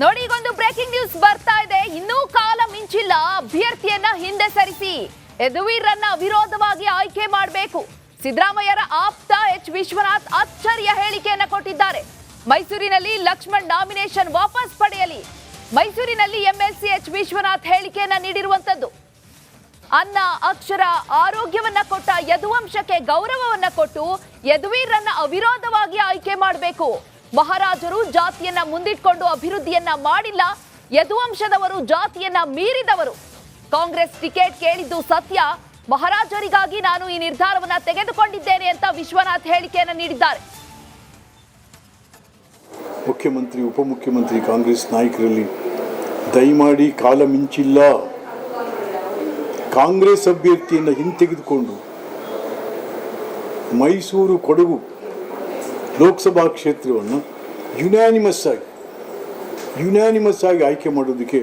ನೋಡಿ, ಈಗೊಂದು breaking news ಬರ್ತಾ ಇದೆ. ಇನ್ನೂ ಕಾಲ ಮಿಂಚಿಲ್ಲ. ಅಭ್ಯರ್ಥಿಯನ್ನ ಹಿಂದೆ ಸರಿಸಿ. ಯದುವೀರನ್ನ ವಿರೋಧವಾಗಿ ಆಯ್ಕೆ ಮಾಡಬೇಕು. ಸಿದ್ದರಾಮಯ್ಯರ ಆಪ್ತ ಎಚ್ ವಿಶ್ವನಾಥ್ ಅಚ್ಚರಿಯ ಹೇಳಿಕೆಯನ್ನ ಕೊಟ್ಟಿದ್ದಾರೆ. ಮೈಸೂರಿನಲ್ಲಿ ಲಕ್ಷ್ಮಣ್ ನಾಮಿನೇಷನ್ ವಾಪಸ್ ಪಡೆಯಲಿ. ಮೈಸೂರಿನಲ್ಲಿ ಎಂಎಲ್ಸಿ ಎಚ್ ವಿಶ್ವನಾಥ್ ಹೇಳಿಕೆಯನ್ನ ನೀಡಿರುವಂತದ್ದು. ಅನ್ನ, ಅಕ್ಷರ, ಆರೋಗ್ಯವನ್ನ ಕೊಟ್ಟ ಯದುವಂಶಕ್ಕೆ ಗೌರವವನ್ನ ಕೊಟ್ಟು ಯದುವೀರನ್ನ ಅವಿರೋಧವಾಗಿ ಆಯ್ಕೆ ಮಾಡಬೇಕು. ಮಹಾರಾಜರು ಜಾತಿಯನ್ನ ಮುಂದಿಟ್ಕೊಂಡು ಅಭಿವೃದ್ಧಿಯನ್ನ ಮಾಡಿಲ್ಲ, ಯದುವಂಶದವರು ಜಾತಿಯನ್ನ ಮೀರಿದವರು. ಕಾಂಗ್ರೆಸ್ ಟಿಕೆಟ್ ಕೇಳಿದ್ದು ಸತ್ಯ. ಮಹಾರಾಜರಿಗಾಗಿ ನಾನು ಈ ನಿರ್ಧಾರವನ್ನ ತೆಗೆದುಕೊಂಡಿದ್ದೇನೆ ಅಂತ ವಿಶ್ವನಾಥ್ ಹೇಳಿಕೆಯನ್ನು ನೀಡಿದ್ದಾರೆ. ಮುಖ್ಯಮಂತ್ರಿ, ಉಪಮುಖ್ಯಮಂತ್ರಿ ಕಾಂಗ್ರೆಸ್ ನಾಯಕರಲ್ಲಿ ದಯಮಾಡಿ ಕಾಲ ಮಿಂಚಿಲ್ಲ. ಕಾಂಗ್ರೆಸ್ ಅಭ್ಯರ್ಥಿಯನ್ನು ಹಿಂತೆಗೆದುಕೊಂಡು ಮೈಸೂರು ಕೊಡಗು ಲೋಕಸಭಾ ಕ್ಷೇತ್ರವನ್ನು ಯುನಾನಿಮಸ್ ಆಗಿ ಯುನಾನಿಮಸ್ ಆಗಿ ಆಯ್ಕೆ ಮಾಡೋದಕ್ಕೆ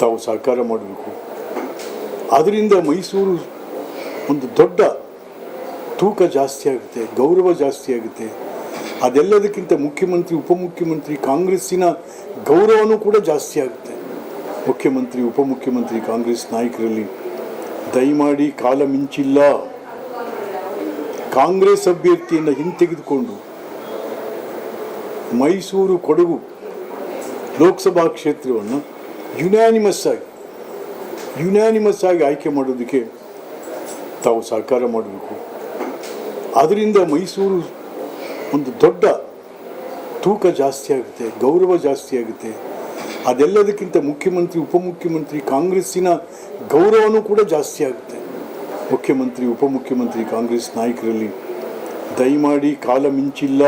ತಾವು ಸಹಕಾರ ಮಾಡಬೇಕು. ಅದರಿಂದ ಮೈಸೂರು ಒಂದು ದೊಡ್ಡ ತೂಕ ಜಾಸ್ತಿ ಆಗುತ್ತೆ, ಗೌರವ ಜಾಸ್ತಿ ಆಗುತ್ತೆ. ಅದೆಲ್ಲದಕ್ಕಿಂತ ಮುಖ್ಯಮಂತ್ರಿ, ಉಪಮುಖ್ಯಮಂತ್ರಿ, ಕಾಂಗ್ರೆಸ್ಸಿನ ಗೌರವನೂ ಕೂಡ ಜಾಸ್ತಿ ಆಗುತ್ತೆ. ಮುಖ್ಯಮಂತ್ರಿ, ಉಪಮುಖ್ಯಮಂತ್ರಿ, ಕಾಂಗ್ರೆಸ್ ನಾಯಕರಲ್ಲಿ ದಯಮಾಡಿ ಕಾಲ ಮಿಂಚಿಲ್ಲ. ಕಾಂಗ್ರೆಸ್ ಅಭ್ಯರ್ಥಿಯನ್ನು ಹಿಂತೆಗೆದುಕೊಂಡು ಮೈಸೂರು ಕೊಡಗು ಲೋಕಸಭಾ ಕ್ಷೇತ್ರವನ್ನು ಯುನಾನಿಮಸ್ ಆಗಿ ಯುನಾನಿಮಸ್ ಆಗಿ ಆಯ್ಕೆ ಮಾಡೋದಕ್ಕೆ ತಾವು ಸಹಕಾರ ಮಾಡಬೇಕು. ಅದರಿಂದ ಮೈಸೂರು ಒಂದು ದೊಡ್ಡ ತೂಕ ಜಾಸ್ತಿ ಆಗುತ್ತೆ, ಗೌರವ ಜಾಸ್ತಿ ಆಗುತ್ತೆ. ಅದೆಲ್ಲದಕ್ಕಿಂತ ಮುಖ್ಯಮಂತ್ರಿ, ಉಪಮುಖ್ಯಮಂತ್ರಿ ಕಾಂಗ್ರೆಸ್ಸಿನ ಗೌರವನೂ ಕೂಡ ಜಾಸ್ತಿ ಆಗುತ್ತೆ. ಮುಖ್ಯಮಂತ್ರಿ, ಉಪಮುಖ್ಯಮಂತ್ರಿ, ಕಾಂಗ್ರೆಸ್ ನಾಯಕರಲ್ಲಿ ದಯಮಾಡಿ ಕಾಲ ಮಿಂಚಿಲ್ಲ.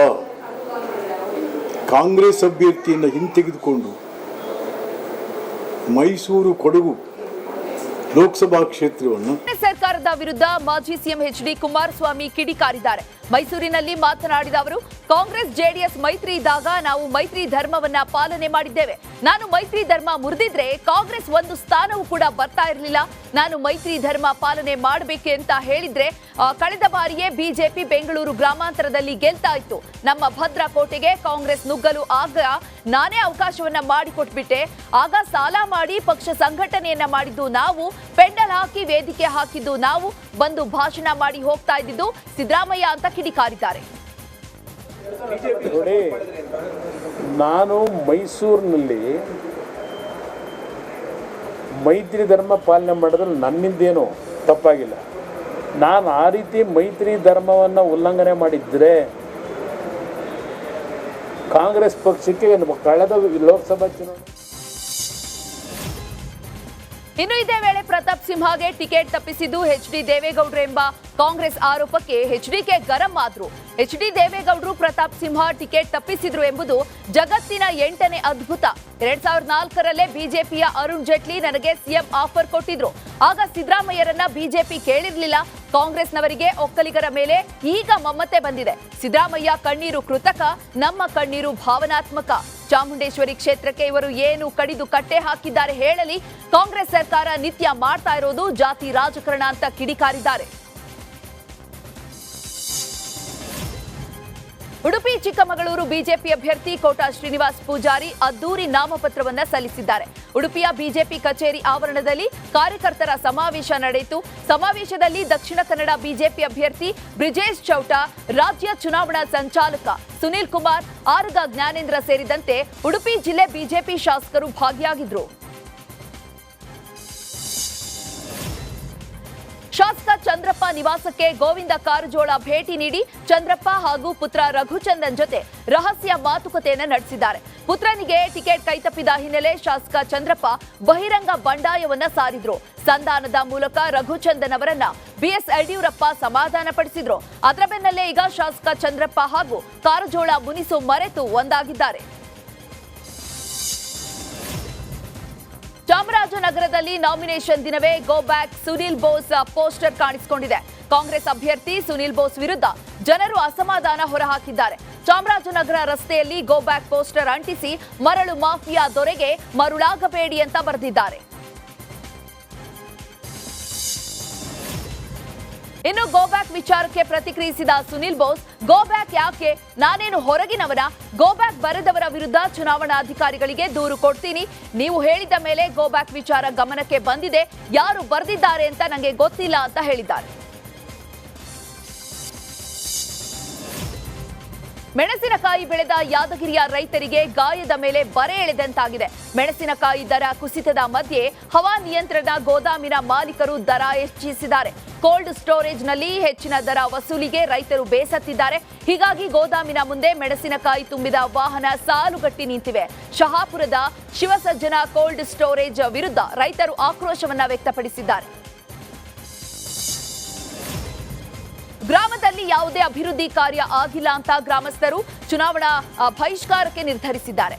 ಕಾಂಗ್ರೆಸ್ ಅಭ್ಯರ್ಥಿಯನ್ನು ಹಿಂತೆಗೆದುಕೊಂಡು ಮೈಸೂರು ಕೊಡಗು ಲೋಕಸಭಾ ಕ್ಷೇತ್ರವನ್ನು ಸರ್ಕಾರದ ವಿರುದ್ಧ ಮಾಜಿ ಸಿಎಂ ಎಚ್ ಡಿ ಕುಮಾರಸ್ವಾಮಿ ಕಿಡಿಕಾರಿದ್ದಾರೆ. ಮೈಸೂರಿನಲ್ಲಿ ಮಾತನಾಡಿದ ಅವರು, ಕಾಂಗ್ರೆಸ್ ಜೆಡಿಎಸ್ ಮೈತ್ರಿ ಇದ್ದಾಗ ನಾವು ಮೈತ್ರಿ ಧರ್ಮವನ್ನ ಪಾಲನೆ ಮಾಡಿದ್ದೇವೆ. ನಾನು ಮೈತ್ರಿ ಧರ್ಮ ಮುರಿದಿದ್ರೆ ಕಾಂಗ್ರೆಸ್ ಒಂದು ಸ್ಥಾನವೂ ಕೂಡ ಬರ್ತಾ ಇರಲಿಲ್ಲ. ನಾನು ಮೈತ್ರಿ ಧರ್ಮ ಪಾಲನೆ ಮಾಡಬೇಕು ಅಂತ ಹೇಳಿದ್ರೆ ಕಳೆದ ಬಾರಿಯೇ ಬಿಜೆಪಿ ಬೆಂಗಳೂರು ಗ್ರಾಮಾಂತರದಲ್ಲಿ ಗೆಲ್ತಾ ಇತ್ತು ನಮ್ಮ ಭದ್ರಕೋಟೆಗೆ ಕಾಂಗ್ರೆಸ್ ನುಗ್ಗಲು ಆಗ ನಾನೇ ಅವಕಾಶವನ್ನ ಮಾಡಿಕೊಟ್ಬಿಟ್ಟೆ. ಆಗ ಸಾಲ ಮಾಡಿ ಪಕ್ಷ ಸಂಘಟನೆಯನ್ನ ಮಾಡಿದ್ದು ನಾವು, ಪೆಂಡಲ್ ಹಾಕಿ ವೇದಿಕೆ ಹಾಕಿದ್ದು ನಾವು, ಬಂದು ಭಾಷಣ ಮಾಡಿ ಹೋಗ್ತಾ ಇದ್ದಿದ್ದು ಸಿದ್ದರಾಮಯ್ಯ ಅಂತ ಕಿಡಿಕಾರಿದ್ದಾರೆ. ನಾನು ಮೈಸೂರಿನಲ್ಲಿ ಮೈತ್ರಿ ಧರ್ಮ ಪಾಲನೆ ಮಾಡಿದ್ರೆ ನನ್ನಿಂದೇನು ತಪ್ಪಾಗಿಲ್ಲ. ನಾನು ಆ ರೀತಿ ಮೈತ್ರಿ ಧರ್ಮವನ್ನು ಉಲ್ಲಂಘನೆ ಮಾಡಿದ್ದರೆ ಕಾಂಗ್ರೆಸ್ ಪಕ್ಷಕ್ಕೆ ಕಳೆದ ಲೋಕಸಭಾ ಚುನಾವಣೆ ಇನ್ನು ಇದೇ ವೇಳೆ ಪ್ರತಾಪ್ ಸಿಂಹಗೆ ಟಿಕೆಟ್ ತಪ್ಪಿಸಿದ್ದು ಎಚ್ ಡಿ ದೇವೇಗೌಡರು ಎಂಬ ಕಾಂಗ್ರೆಸ್ ಆರೋಪಕ್ಕೆ ಎಚ್ ಡಿಕೆ ಗರಂ ಆದ್ರು. ಎಚ್ ಡಿ ದೇವೇಗೌಡರು ಪ್ರತಾಪ್ ಸಿಂಹ ಟಿಕೆಟ್ ತಪ್ಪಿಸಿದ್ರು ಎಂಬುದು ಜಗತ್ತಿನ ಎಂಟನೇ ಅದ್ಭುತ. ಎರಡ್ ಸಾವಿರದ ನಾಲ್ಕರಲ್ಲೇ ಬಿಜೆಪಿಯ ಅರುಣ್ ಜೇಟ್ಲಿ ನನಗೆ ಸಿಎಂ ಆಫರ್ ಕೊಟ್ಟಿದ್ರು. ಆಗ ಸಿದ್ದರಾಮಯ್ಯರನ್ನ ಬಿಜೆಪಿ ಕೇಳಿರ್ಲಿಲ್ಲ ಕಾಂಗ್ರೆಸ್ನವರಿಗೆ ಒಕ್ಕಲಿಗರ ಮೇಲೆ ಈಗ ಮಮ್ಮತೆ ಬಂದಿದೆ. ಸಿದ್ದರಾಮಯ್ಯ ಕಣ್ಣೀರು ಕೃತಕ, ನಮ್ಮ ಕಣ್ಣೀರು ಭಾವನಾತ್ಮಕ. ಚಾಮುಂಡೇಶ್ವರಿ ಕ್ಷೇತ್ರಕ್ಕೆ ಇವರು ಏನು ಕಡಿದು ಕಟ್ಟೆ ಹಾಕಿದ್ದಾರೆ ಹೇಳಲಿ. ಕಾಂಗ್ರೆಸ್ ಸರ್ಕಾರ ನಿತ್ಯ ಮಾಡ್ತಾ ಇರೋದು ಜಾತಿ ರಾಜಕಾರಣ ಅಂತ ಕಿಡಿಕಾರಿದ್ದಾರೆ. ಉಡುಪಿ ಚಿಕ್ಕಮಗಳೂರು ಬಿಜೆಪಿ ಅಭ್ಯರ್ಥಿ ಕೋಟಾ ಶ್ರೀನಿವಾಸ್ ಪೂಜಾರಿ ಅದ್ದೂರಿ ನಾಮಪತ್ರವನ್ನ ಸಲ್ಲಿಸಿದ್ದಾರೆ. ಉಡುಪಿಯ ಬಿಜೆಪಿ ಕಚೇರಿ ಆವರಣದಲ್ಲಿ ಕಾರ್ಯಕರ್ತರ ಸಮಾವೇಶ ನಡೆಯಿತು. ಸಮಾವೇಶದಲ್ಲಿ ದಕ್ಷಿಣ ಕನ್ನಡ ಬಿಜೆಪಿ ಅಭ್ಯರ್ಥಿ ಬ್ರಿಜೇಶ್ ಚೌಟ, ರಾಜ್ಯ ಚುನಾವಣಾ ಸಂಚಾಲಕ ಸುನೀಲ್ ಕುಮಾರ್, ಆರಗ ಜ್ಞಾನೇಂದ್ರ ಸೇರಿದಂತೆ ಉಡುಪಿ ಜಿಲ್ಲೆ ಬಿಜೆಪಿ ಶಾಸಕರು ಭಾಗಿಯಾಗಿದ್ರು. ಶಾಸಕ ಚಂದ್ರಪ್ಪ ನಿವಾಸಕ್ಕೆ ಗೋವಿಂದ ಕಾರಜೋಳ ಭೇಟಿ ನೀಡಿ ಚಂದ್ರಪ್ಪ ಹಾಗೂ ಪುತ್ರ ರಘುಚಂದನ್ ಜೊತೆ ರಹಸ್ಯ ಮಾತುಕತೆಯನ್ನು ನಡೆಸಿದ್ದಾರೆ. ಪುತ್ರನಿಗೆ ಟಿಕೆಟ್ ಕೈತಪ್ಪಿದ ಹಿನ್ನೆಲೆ ಶಾಸಕ ಚಂದ್ರಪ್ಪ ಬಹಿರಂಗ ಬಂಡಾಯವನ್ನ ಸಾರಿದ್ರು. ಸಂಧಾನದ ಮೂಲಕ ರಘುಚಂದನ್ ಅವರನ್ನ ಬಿಎಸ್ ಯಡಿಯೂರಪ್ಪ ಸಮಾಧಾನ ಪಡಿಸಿದ್ರು ಅದರ ಬೆನ್ನಲ್ಲೇ ಈಗ ಶಾಸಕ ಚಂದ್ರಪ್ಪ ಹಾಗೂ ಕಾರಜೋಳ ಮುನಿಸು ಮರೆತು ಒಂದಾಗಿದ್ದಾರೆ. ಚಾಮರಾಜನಗರದಲ್ಲಿ ನಾಮಿನೇಷನ್ ದಿನವೇ go back Sunil Bose poster ಕಾಣಿಸಿಕೊಂಡಿದೆ. ಕಾಂಗ್ರೆಸ್ ಅಭ್ಯರ್ಥಿ ಸುನೀಲ್ ಬೋಸ್ ವಿರುದ್ಧ ಜನರು ಅಸಮಾಧಾನ ಹೊರಹಾಕಿದ್ದಾರೆ. ಚಾಮರಾಜನಗರ ರಸ್ತೆಯಲ್ಲಿ ಗೋ ಬ್ಯಾಕ್ ಪೋಸ್ಟರ್ ಅಂಟಿಸಿ ಮರಳು ಮಾಫಿಯಾ ದೊರೆಗೆ ಮರುಳಾಗಬೇಡಿ ಅಂತ ಬರೆದಿದ್ದಾರೆ. ಇನ್ನು ಗೋ ಬ್ಯಾಕ್ ವಿಚಾರಕ್ಕೆ ಪ್ರತಿಕ್ರಿಯಿಸಿದ ಸುನಿಲ್ ಬೋಸ್ ಗೋ ಬ್ಯಾಕ್ ಯಾಕೆ? ನಾನೇನು ಹೊರಗಿನವನ? ಗೋ ಬ್ಯಾಕ್ ಬರೆದವರ ವಿರುದ್ಧ ಚುನಾವಣಾಧಿಕಾರಿಗಳಿಗೆ ದೂರು ಕೊಡ್ತೀನಿ. ನೀವು ಹೇಳಿದ ಮೇಲೆ ಗೋ ಬ್ಯಾಕ್ ವಿಚಾರ ಗಮನಕ್ಕೆ ಬಂದಿದೆ. ಯಾರು ಬರೆದಿದ್ದಾರೆ ಅಂತ ನನಗೆ ಗೊತ್ತಿಲ್ಲ ಅಂತ ಹೇಳಿದ್ದಾರೆ. ಮೆಣಸಿನಕಾಯಿ ಬೆಳೆದ ಯಾದಗಿರಿಯ ರೈತರಿಗೆ ಗಾಯದ ಮೇಲೆ ಬರೆ ಎಳೆದಂತಾಗಿದೆ. ಮೆಣಸಿನಕಾಯಿ ದರ ಕುಸಿತದ ಮಧ್ಯೆ ಹವಾ ನಿಯಂತ್ರಣ ಗೋದಾಮಿನ ಮಾಲೀಕರು ದರ ಹೆಚ್ಚಿಸಿದ್ದಾರೆ. ಕೋಲ್ಡ್ ಸ್ಟೋರೇಜ್ನಲ್ಲಿ ಹೆಚ್ಚಿನ ದರ ವಸೂಲಿಗೆ ರೈತರು ಬೇಸತ್ತಿದ್ದಾರೆ. ಹೀಗಾಗಿ ಗೋದಾಮಿನ ಮುಂದೆ ಮೆಣಸಿನಕಾಯಿ ತುಂಬಿದ ವಾಹನ ಸಾಲುಗಟ್ಟಿ ನಿಂತಿವೆ. ಶಹಾಪುರದ ಶಿವಸಜ್ಜನ ಕೋಲ್ಡ್ ಸ್ಟೋರೇಜ್ ವಿರುದ್ಧ ರೈತರು ಆಕ್ರೋಶವನ್ನ ವ್ಯಕ್ತಪಡಿಸಿದ್ದಾರೆ. ಗ್ರಾಮದಲ್ಲಿ ಯಾವುದೇ ಅಭಿವೃದ್ಧಿ ಕಾರ್ಯ ಆಗಿಲ್ಲ ಅಂತ ಗ್ರಾಮಸ್ಥರು ಚುನಾವಣಾ ಬಹಿಷ್ಕಾರಕ್ಕೆ ನಿರ್ಧರಿಸಿದ್ದಾರೆ.